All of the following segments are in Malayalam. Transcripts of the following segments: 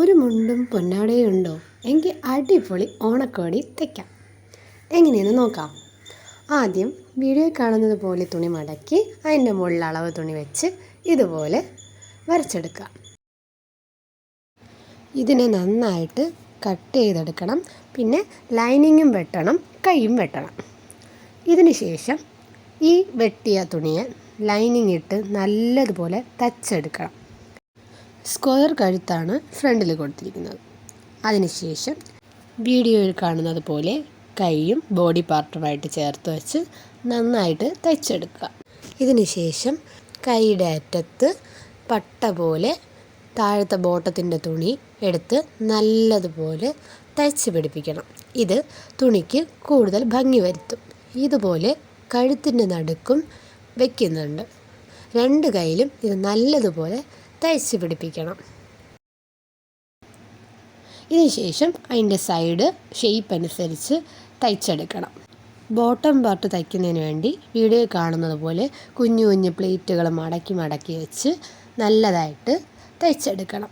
ഒരു മുണ്ടും പൊന്നാടയും ഉണ്ടോ? എങ്കിൽ അടിപൊളി ഓണക്കോടി തയ്ക്കാം എങ്ങനെയെന്ന് നോക്കാം. ആദ്യം വീഡിയോ കാണുന്നത് പോലെ തുണി മടക്കി അതിന്റെ മുകളിൽ അളവ് തുണി വെച്ച് ഇതുപോലെ വരച്ചെടുക്കുക. ഇതിനെ നന്നായിട്ട് കട്ട് ചെയ്തെടുക്കണം. പിന്നെ ലൈനിങ്ങും വെട്ടണം കൈയും വെട്ടണം. ഇതിന് ശേഷം ഈ വെട്ടിയ തുണിയെ ലൈനിങ് ഇട്ട് നല്ലതുപോലെ തച്ചെടുക്കണം. സ്ക്വയർ കഴുത്താണ് ഫ്രണ്ടിൽ കൊടുത്തിരിക്കുന്നത്. അതിനുശേഷം വീഡിയോയിൽ കാണുന്നത് പോലെ കൈയും ബോഡി പാർട്ടുമായിട്ട് ചേർത്ത് വെച്ച് നന്നായിട്ട് തയ്ച്ചെടുക്കുക. ഇതിനുശേഷം കൈയുടെ അറ്റത്ത് പട്ട പോലെ താഴത്തെ ബോട്ടത്തിന്റെ തുണി എടുത്ത് നല്ലതുപോലെ തയ്ച്ച് പിടിപ്പിക്കണം. ഇത് തുണിക്ക് കൂടുതൽ ഭംഗി വരുത്തും. ഇതുപോലെ കഴുത്തിന്റെ നടുക്കും വയ്ക്കുന്നുണ്ട് രണ്ട് കൈയിലും ഇത് നല്ലതുപോലെ തയ്ച്ച് പിടിപ്പിക്കണം. ഇതിനുശേഷം അതിന്റെ സൈഡ് ഷേപ്പ് അനുസരിച്ച് തയ്ച്ചെടുക്കണം. ബോട്ടം പാർട്ട് തയ്ക്കുന്നതിന് വേണ്ടി വീഡിയോ കാണുന്നത് പോലെ കുഞ്ഞു കുഞ്ഞു പ്ലേറ്റുകൾ മടക്കി മടക്കി വെച്ച് നല്ലതായിട്ട് തയ്ച്ചെടുക്കണം.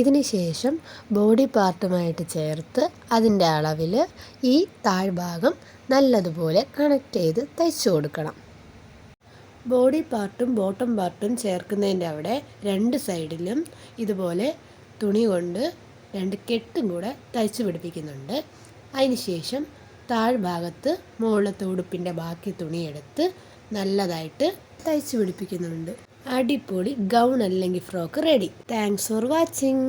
ഇതിന് ശേഷം ബോഡി പാർട്ടുമായിട്ട് ചേർത്ത് അതിന്റെ അളവിൽ ഈ താഴ്ഭാഗം നല്ലതുപോലെ കണക്ട് ചെയ്ത് തയ്ച്ചു കൊടുക്കണം. ബോഡി പാർട്ടും ബോട്ടം പാർട്ടും ചേർക്കുന്നതിന്റെ അവിടെ രണ്ട് സൈഡിലും ഇതുപോലെ തുണി കൊണ്ട് രണ്ട് കെട്ടും കൂടെ തയ്ച്ചു പിടിപ്പിക്കുന്നുണ്ട്. അതിനുശേഷം താഴ്ഭാഗത്ത് മുകളിലത്തെ ഉടുപ്പിന്റെ ബാക്കി തുണിയെടുത്ത് നല്ലതായിട്ട് തയ്ച്ചു പിടിപ്പിക്കുന്നുണ്ട്. അടിപൊളി ഗൗൺ അല്ലെങ്കിൽ frock ready. Thanks for watching